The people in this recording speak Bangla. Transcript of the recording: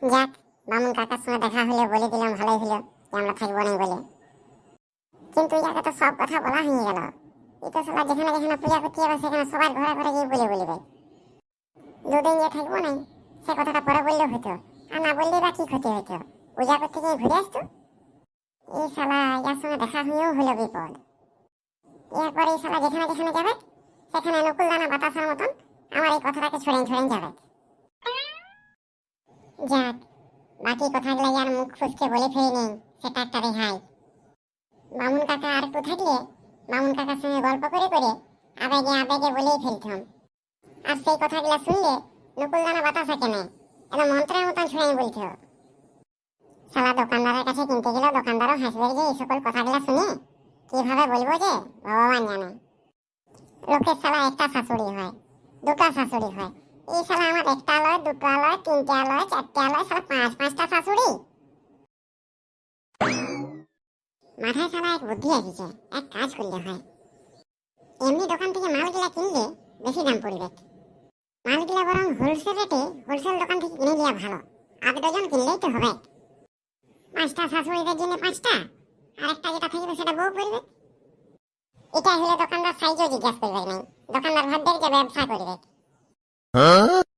যাক, মামুন কাকার সঙ্গে দেখা হলো বলে দিলাম, ভালোই হলো যে আমরা থাকব না বলে। কিন্তু ইয়াকে তো সব কথা বলা হয়ে গেল তো সবাই যেখানে যেখানে পূজা করতে যাবে সেখানে সবার ঘরে ঘরে গিয়ে বলে বলবে। দুদিন যে থাকব না সে কথাটা পরে বললেও হতো আর না বললে বা কি ক্ষতি হতো পূজা করতে গিয়ে ঘুরে আসতো? এই শালা, ইয়ার সঙ্গে দেখা হয়েও হলো বিপদ। এরপরে এই শালা যেখানে যেখানে যাবে, সেখানে নকুল দানা বাতাসের মতন আমার এই কথাটাকে ছড়েন ছড়েন যাবে। যাক, বাকি কথাগুলো আর মুখ ফুসকে বলে ফেলিনি সেটা একটা রেহাই। মামুন কাকা আর একটু থাকলে মামুন কাকার সঙ্গে গল্প করে করে আবেগে আবেগে বলেই ফেলতাম। আর সেই কথাগুলো শুনলে নকুল দানা বাতাসা কেনে একদম মন্ত্রের মতন ছড়াই বলতো। শালা দোকানদারের কাছে কিনতে গেলেও দোকানদারও হাসবে যে এই সকল কথাগুলো শুনে কীভাবে বলব যে ভগবান জানে। লোকের শালা একটা শাশুড়ি হয়, দুটা শাশুড়ি হয় এই শালা আমার একটা লয়, দুটো লয়, তিনটা লয়, চারটা লয়, শালা পাঁচ, পাঁচটা শাশুড়ি। মাথায় শালা এক বুদ্ধি এসেছে এক কাজ করলে হয়। এমনি দোকান থেকে মালগুলা কিনলে বেশি দাম পড়বে। মালগুলা বরং হোলসেল রেটে হোলসেল দোকান থেকে কিনে নেওয়া ভালো। আধ ডজন কিনলেই তো হবে। পাঁচটা শাশুড়িদের জন্য পাঁচটা আর একটা যেটা থাকবে সেটা বউ করবে এটা হলে দোকানদার সাইজও জিজ্ঞাসা করবে নাই। দোকানদার ভাববে যে ব্যবসা করবে। 啊！